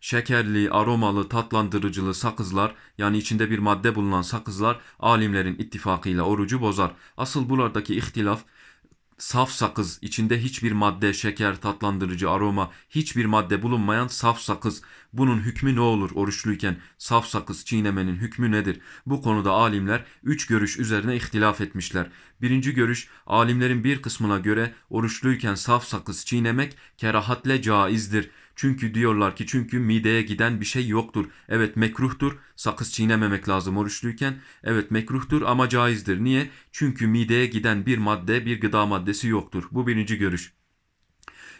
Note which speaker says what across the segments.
Speaker 1: şekerli, aromalı, tatlandırıcılı sakızlar yani içinde bir madde bulunan sakızlar alimlerin ittifakıyla orucu bozar. Asıl buradaki ihtilaf saf sakız, içinde hiçbir madde, şeker, tatlandırıcı, aroma, hiçbir madde bulunmayan saf sakız. Bunun hükmü ne olur oruçluyken? Saf sakız çiğnemenin hükmü nedir? Bu konuda alimler üç görüş üzerine ihtilaf etmişler. Birinci görüş, alimlerin bir kısmına göre oruçluyken saf sakız çiğnemek kerahatle caizdir. Çünkü diyorlar ki çünkü mideye giden bir şey yoktur. Evet mekruhtur. Sakız çiğnememek lazım oruçluyken. Evet mekruhtur ama caizdir. Niye? Çünkü mideye giden bir madde, bir gıda maddesi yoktur. Bu birinci görüş.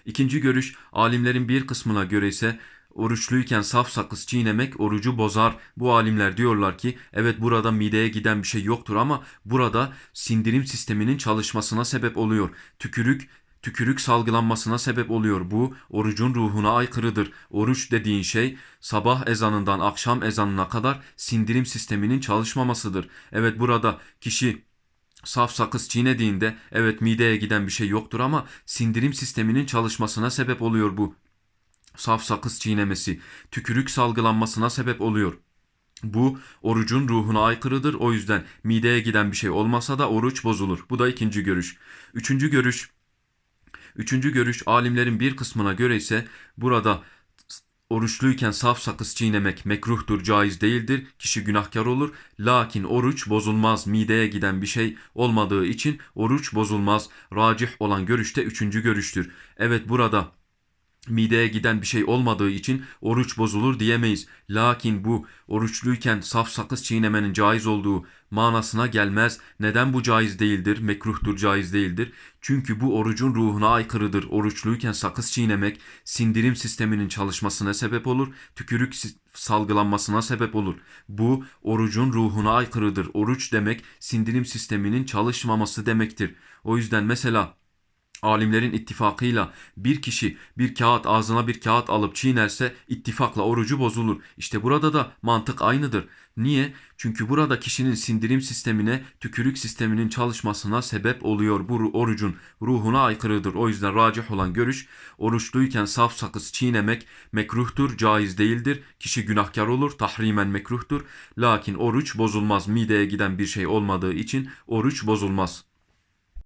Speaker 1: İkinci görüş alimlerin bir kısmına göre ise oruçluyken saf sakız çiğnemek orucu bozar. Bu alimler diyorlar ki evet burada mideye giden bir şey yoktur ama burada sindirim sisteminin çalışmasına sebep oluyor. Tükürük tükürük salgılanmasına sebep oluyor. Bu orucun ruhuna aykırıdır. Oruç dediğin şey sabah ezanından akşam ezanına kadar sindirim sisteminin çalışmamasıdır. Evet burada kişi Saf sakız çiğnediğinde evet mideye giden bir şey yoktur ama sindirim sisteminin çalışmasına sebep oluyor bu. Saf sakız çiğnemesi, tükürük salgılanmasına sebep oluyor. Bu orucun ruhuna aykırıdır. O yüzden mideye giden bir şey olmasa da oruç bozulur. Bu da ikinci görüş. Üçüncü görüş. Üçüncü görüş alimlerin bir kısmına göre ise burada Oruçluyken saf sakız çiğnemek mekruhtur, caiz değildir. Kişi günahkar olur. Lakin oruç bozulmaz. Mideye giden bir şey olmadığı için oruç bozulmaz. Racih olan görüş de üçüncü görüştür. Evet burada mideye giden bir şey olmadığı için oruç bozulur diyemeyiz. Lakin bu oruçluyken saf sakız çiğnemenin caiz olduğu manasına gelmez. Neden bu caiz değildir? Mekruhtur, caiz değildir. Çünkü bu orucun ruhuna aykırıdır. Oruçluyken sakız çiğnemek sindirim sisteminin çalışmasına sebep olur. Tükürük salgılanmasına sebep olur. Bu orucun ruhuna aykırıdır. Oruç demek sindirim sisteminin çalışmaması demektir. O yüzden mesela Alimlerin ittifakıyla bir kişi bir kağıt ağzına bir kağıt alıp çiğnerse ittifakla orucu bozulur. İşte burada da mantık aynıdır. Niye? Çünkü burada kişinin sindirim sistemine, tükürük sisteminin çalışmasına sebep oluyor. Bu orucun ruhuna aykırıdır. O yüzden racih olan görüş oruçluyken saf sakız çiğnemek mekruhtur, caiz değildir. Kişi günahkar olur, tahrimen mekruhtur. Lakin oruç bozulmaz. Mideye giden bir şey olmadığı için oruç bozulmaz.